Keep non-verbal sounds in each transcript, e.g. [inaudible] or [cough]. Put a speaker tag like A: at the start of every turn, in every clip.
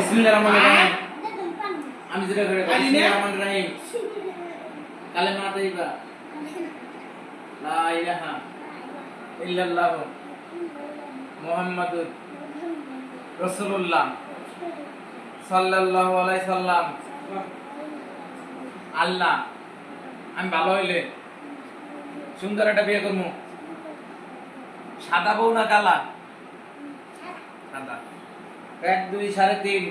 A: বিসমিল্লাহির রহমানির রহিম। আমি যেটা করে বিসমিল্লাহির রহমানির রহিম। কালেমা তাইবা লা ইলাহা ইল্লাল্লাহ মুহাম্মাদুর রাসূলুল্লাহ সাল্লাল্লাহু আলাইহি সাল্লাম। আল্লাহ আমি ভালো হইলে সুন্দর একটা বিয়ে করব সাদা বউ না কালা? এক দুই সাড়ে তিন।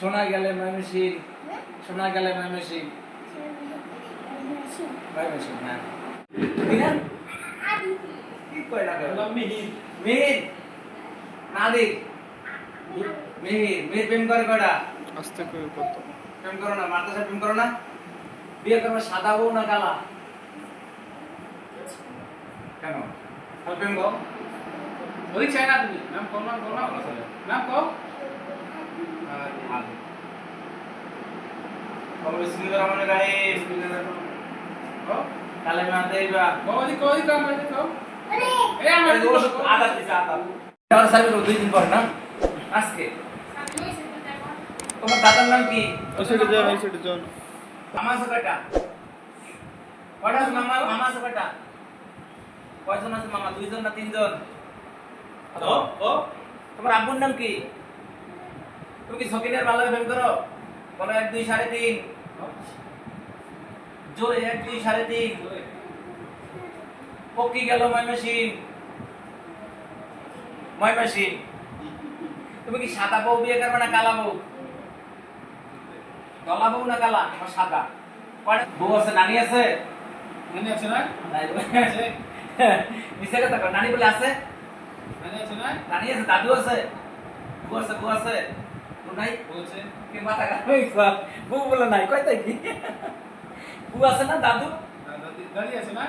A: শোনা গেলে ময়মনসিং শোনা গেলে ময়মনসিং ময়মনসিং হ্যাঁ কি কয় না
B: মিহির।
A: মিহির? নাদিক মিহির মিহির প্রেম করে কয়টা?
C: আস্তে করে কত?
A: প্রেম করো না মাদ্রাসা প্রেম করো না? বিয়ে করব সাদা বউ না কালা? কেন? প্রেম করো।
B: ওই চাই না তুমি। নাম কও নাম কও নাম আমার আমার
A: ওষুধ আমার দিন পর না আজকে তোমার দাদার নাম কি
C: ওই সাইডে যান ওই সাইডে যান
A: মামা আছে মামা কয়টা কয়জন আছে মামা? দুইজন না তিনজন? তোমার আব্বুর নাম কি? তুমি কি সকিনের ভালো প্রেম করো? বলো এক দুই সাড়ে তিন। জোরে এক দুই সাড়ে তিন। পকি গেল ময়মনসিং ময়মনসিং তুমি কি সাদা বউ বিয়ে করবে না কালা বউ? দলা বউ না কালা? সাদা। বউ আছে নানি আছে?
B: নানি আছে না? [laughs]
A: নানি বলে আছে?
B: নানি আছে না
A: দাদু আছে। বউ আছে বউ আছে। নাই?
B: বলছে
A: কি মাথা খারাপ হয়ে বউ বলে নাই কয় তাই কি? বউ আছে না দাদু?
B: আছে না?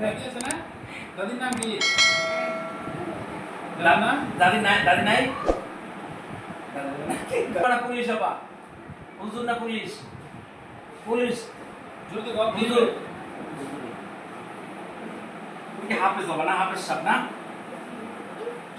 A: দাদু
B: আছে না? দাদির নাম কি? দাদার
A: দা-
B: নাম?
A: দাদি নাই দাদি নাই? দাদু বলে নাই। না পুলিশ হবা হুজুর না পুলিশ? পুলিশ। হুজুর হাফেজ হবা না হাফেজ সাহেব না?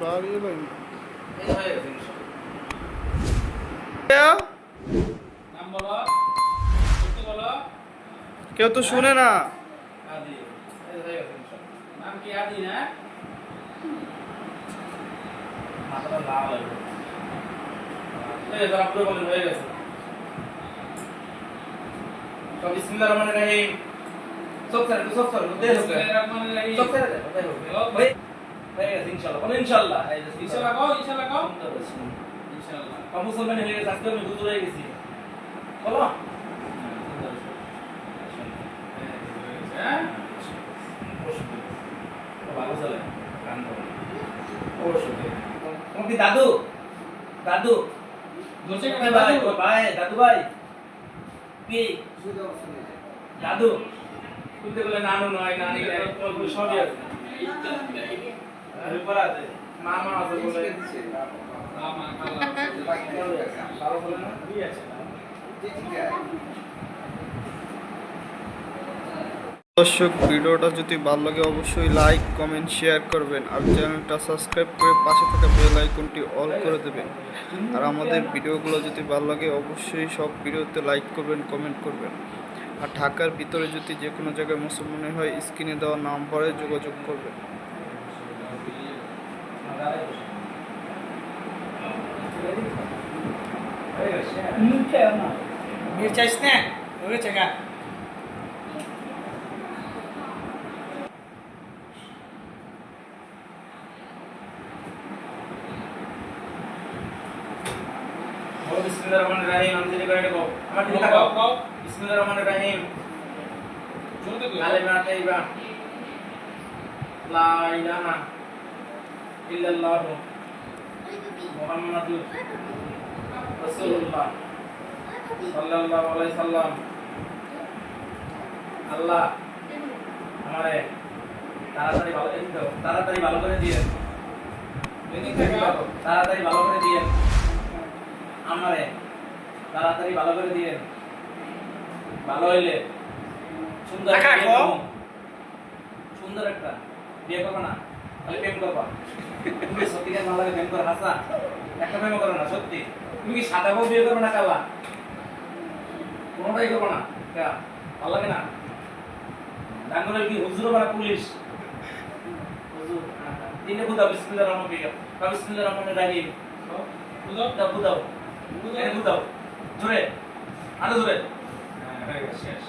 C: দাঁড়িয়ে
A: হয়ে
B: বলো
C: কেউ তো শুনে না।
A: আদি এই হয়ে গেছে ইনশাআল্লাহ।
B: নাম কি আদি না?
A: মাথাটা লাল হয়ে গেছে। এই যে আপনি বলেন হয়ে গেছে তো বিসমিল্লাহির রহমানির রহিম সব স্যার সব স্যার দে হোক
B: রহমানির রহিম
A: সব স্যার দে হোক হয়ে হয়ে গেছে ইনশাআল্লাহ। বলেন ইনশাআল্লাহ। এই
B: ইনশাআল্লাহ। কও ইনশাআল্লাহ কও।
A: ইনশাআল্লাহ
B: ইনশাআল্লাহ।
A: মুসলমান হয়ে গেছে আজকে আমি হুজুর হয়ে গেছি। বলো।
B: হ্যাঁ
A: তোমার কি দাদু? দাদু? ভাই? দাদু। ভাই কি? দাদু? শুনতে বলে নানু নয় নানি বলে সবই আছে।
C: দর্শক, ভিডিওটা যদি ভালো লাগে অবশ্যই লাইক কমেন্ট শেয়ার করবেন আর চ্যানেলটা সাবস্ক্রাইব করে পাশে থাকা বেল আইকনটি অল করে দেবেন। আর আমাদের ভিডিওগুলো যদি ভালো লাগে অবশ্যই সব ভিডিওতে লাইক করবেন কমেন্ট করবেন। আর ঢাকার ভিতরে যদি যে কোনো জায়গায় মুসলমানে হয় স্ক্রিনে দেওয়া নাম্বারে যোগাযোগ করবেন।
A: মির্চাইস না ওরে চেকা বলো বিসমিল্লাহির রহমানির রহিম আমি ইল্লাল্লাহ মুহাম্মাদুর রাসূলুল্লাহ। সাল্লাল্লাহু আলাইহি সাল্লাম। আল্লাহ আমারে তাড়াতাড়ি ভালো এই তো তাড়াতাড়ি ভালো করে দিয়েন। তাড়াতাড়ি ভালো করে দিয়েন। আমারে তাড়াতাড়ি ভালো করে দিয়েন। ভালো হইলে সুন্দর। সুন্দর একটা বিয়ে করব না তাহলে প্রেম করবা। তুমি সত্যিকার ভালো লাগে প্রেম করে হাসা একটা প্রেম করো না সত্যি। তুমি কি সাদা বউ বিয়ে করবে না কালা? কোনোটাই করব না। ভালো লাগে না? ডাঙ্গরের কি হুজুর না পুলিশ? হুজুর তিনে বুদাও বিসমিল্লাহির রহমানির রহিম বা বিসমিল্লাহির রহমানির রহিম বুদাও দাও বুদাও বুদাও বুদাও জোরে আরও জোরে হ্যাঁ হয়ে শেষ।